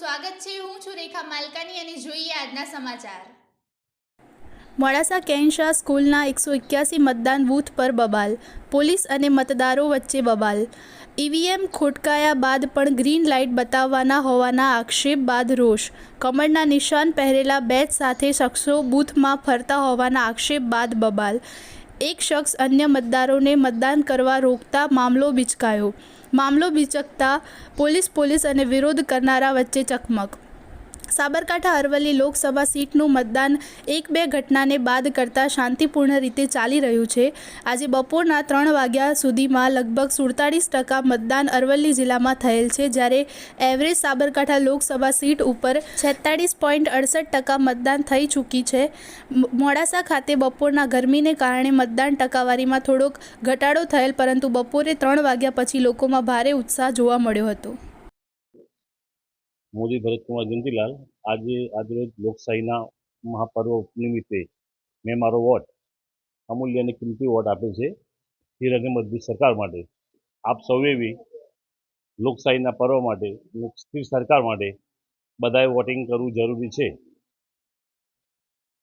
સ્વાગત છે. હું છું રેખા માલકાની અને જોઈએ આજના સમાચાર. મોડાસા કેન્શા સ્કૂલના એકસો એક્યાસી મતદાન બૂથ પર બબાલ, પોલીસ અને મતદારો વચ્ચે બબાલ. ઈવીએમ ખોટકાયા બાદ પણ ગ્રીન લાઇટ બતાવવાના હોવાના આક્ષેપ બાદ રોષ. કમળના નિશાન પહેરેલા બેચ સાથે શખ્સો બૂથમાં ફરતા હોવાના આક્ષેપ બાદ બબાલ. એક શખ્સ અન્ય મતદારોને મતદાન કરવા રોકતા મામલો બિચકાયો. મામલો બિચકતા પોલીસ પોલીસ અને વિરોધ કરનારા વચ્ચે ચકમક સાબરકાંઠા અરવલ્લી લોકસભા સીટનું મતદાન એક બે ઘટનાને બાદ કરતાં શાંતિપૂર્ણ રીતે ચાલી રહ્યું છે. આજે બપોરના ત્રણ વાગ્યા સુધીમાં લગભગ સુડતાળીસ ટકા મતદાન અરવલ્લી જિલ્લામાં થયેલ છે, જ્યારે એવરેજ સાબરકાંઠા લોકસભા સીટ ઉપર છેતાળીસ પોઈન્ટ અડસઠ ટકા મતદાન થઈ ચૂકી છે. મોડાસા ખાતે બપોરના ગરમીને કારણે મતદાન ટકાવારીમાં થોડોક ઘટાડો થયેલ, પરંતુ બપોરે ત્રણ વાગ્યા પછી લોકોમાં ભારે ઉત્સાહ જોવા મળ્યો હતો. મોદી ભરતકુમાર જયંતિલાલ આજે આજરોજ લોકશાહીના મહાપર્વ નિમિત્તે મેં મારો વોટ અમૂલ્ય અને કિંમતી વોટ આપ્યો છે ધીર અને મજબૂત સરકાર માટે. આપ સૌએ બી લોકશાહીના પર્વ માટે, સ્થિર સરકાર માટે બધાએ વોટિંગ કરવું જરૂરી છે.